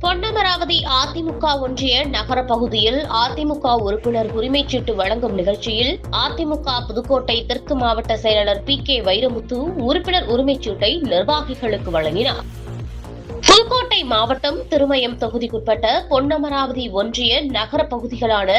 பொன்னமராவதி அதிமுக ஒன்றிய நகர பகுதியில் அதிமுக உறுப்பினர் உரிமைச் சீட்டு வழங்கும் நிகழ்ச்சியில் அதிமுக புதுக்கோட்டை தெற்கு மாவட்ட செயலாளர் பி கே வைரமுத்து உறுப்பினர் உரிமைச் சீட்டை நிர்வாகிகளுக்கு வழங்கினார். புதுக்கோட்டை மாவட்டம் திருமயம் தொகுதிக்குட்பட்ட பொன்னமராவதி ஒன்றிய நகர பகுதிகளான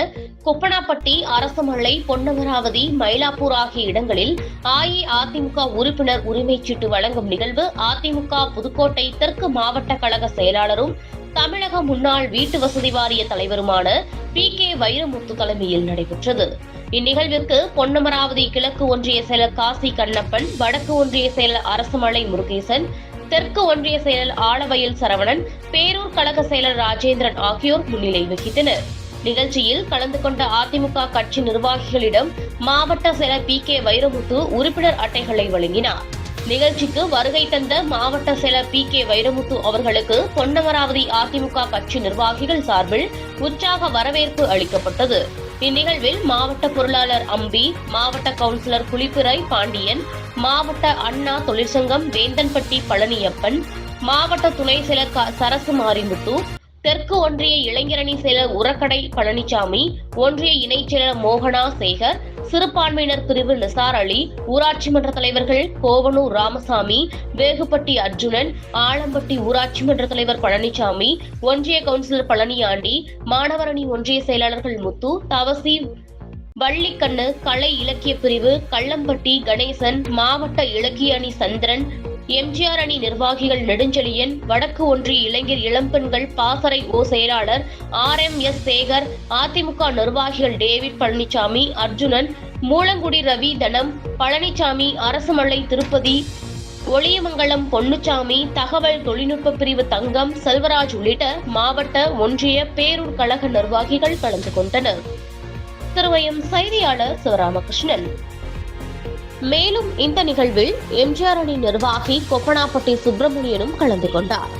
கொப்பனாப்பட்டி அரசமலை பொன்னமராவதி மயிலாப்பூர் ஆகிய இடங்களில் அஇஅதிமுக உறுப்பினர் உரிமைச் சீட்டு வழங்கும் நிகழ்வு அதிமுக புதுக்கோட்டை தெற்கு மாவட்ட கழக செயலாளரும் தமிழக முன்னாள் வீட்டு வசதி வாரிய தலைவருமான பி கே வைரமுத்து தலைமையில் நடைபெற்றது. இந்நிகழ்விற்கு பொன்னமராவதி கிழக்கு ஒன்றிய செயலர் காசி கண்ணப்பன் வடக்கு ஒன்றிய செயலர் அரசமலை முருகேசன் தெற்கு ஒன்றிய செயலர் ஆளவயல் சரவணன் பேரூர் கழக செயலர் ராஜேந்திரன் ஆகியோர் முன்னிலை வகித்தனர். நிகழ்ச்சியில் கலந்து கொண்ட அதிமுக கட்சி நிர்வாகிகளிடம் மாவட்ட செயலர் பி கே வைரமுத்து உறுப்பினர் அட்டைகளை வழங்கினார். நிகழ்ச்சிக்கு வருகை தந்த மாவட்ட செயலர் பி கே வைரமுத்து அவர்களுக்கு பொன்னமராவதி அதிமுக கட்சி நிர்வாகிகள் சார்பில் உற்சாக வரவேற்பு அளிக்கப்பட்டது. இந்நிகழ்வில் மாவட்ட பொருளாளர் அம்பி மாவட்ட கவுன்சிலர் குளிப்பிறை பாண்டியன் மாவட்ட அண்ணா தொழிற்சங்கம் வேந்தன்பட்டி பழனியப்பன் மாவட்ட துணை செயலர் சரசு மாரிமுத்து தெற்கு ஒன்றிய இளைஞரணி செயலர் உரக்கடை பழனிசாமி ஒன்றிய இணைச் செயலர் மோகனா சேகர் சிறுபான்மையினர் பிரிவு நிசார் அலி ஊராட்சி மன்ற தலைவர்கள் கோவனூர் ராமசாமி வேகுப்பட்டி அர்ஜுனன் ஆலம்பட்டி ஊராட்சி மன்ற தலைவர் பழனிசாமி ஒன்றிய கவுன்சிலர் பழனியாண்டி மாணவரணி ஒன்றிய செயலாளர்கள் முத்து தவசி வள்ளிக்கண்ணு கலை இலக்கிய பிரிவு கள்ளம்பட்டி கணேசன் மாவட்ட இலக்கிய அணி சந்திரன் எம்ஜிஆர் அணி நிர்வாகிகள் நெடுஞ்செழியன் வடக்கு ஒன்றிய இளைஞர் இளம்பெண்கள் பாசறை ஓ செயலாளர் R M S Sekar AIADMK நிர்வாகிகள் டேவிட் பழனிசாமி அர்ஜுனன் மூலங்குடி ரவி தனம் பழனிசாமி அரசுமலை திருப்பதி ஒளியமங்கலம் பொன்னுச்சாமி தகவல் தொழில்நுட்ப பிரிவு தங்கம் செல்வராஜ் உள்ளிட்ட மாவட்ட ஒன்றிய பேரூர் கழக நிர்வாகிகள் கலந்து கொண்டனர். திருவயம் செய்தியாளர் சிவராமகிருஷ்ணன். மேலும் இந்த நிகழ்வில் எம்ஜிஆர் அணி நிர்வாகி கொப்பனாப்பட்டி சுப்பிரமணியனும் கலந்து கொண்டார்.